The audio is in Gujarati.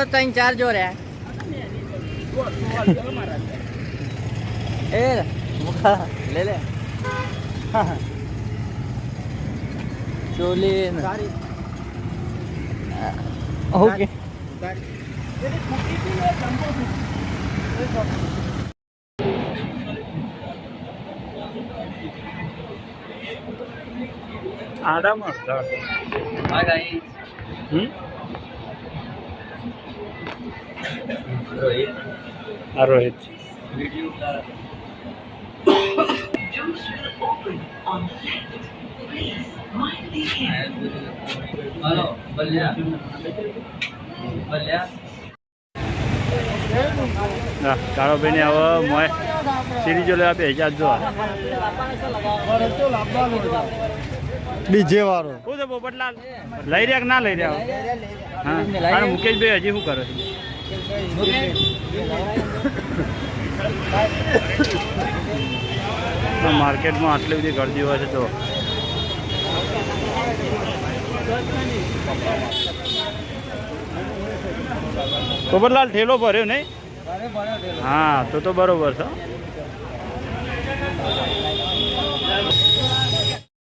તો ત્રણ ચાર જો રહ્યા એ મુખા લે લે. ચોલી ઓકે. આડામાં હા ગાઈ હમ? રોહિત. રોહિત હલો બલ્યા. બલ્યા. ના કાળોભાઈને હવે મોય સિરીજો લેવા બે હજાર જો. ડીજે વાળો. શું છે પોપટલાલ લઈ રહ્યા કે ના લઈ રહ્યા. હા મુકેશભાઈ હજી શું કરે છે? માર્કેટમાં આટલી બધી ગરદી હોય છે તો કોબરલાલ ઠેલો ભર્યો નહીં? હા તો તો બરોબર છે.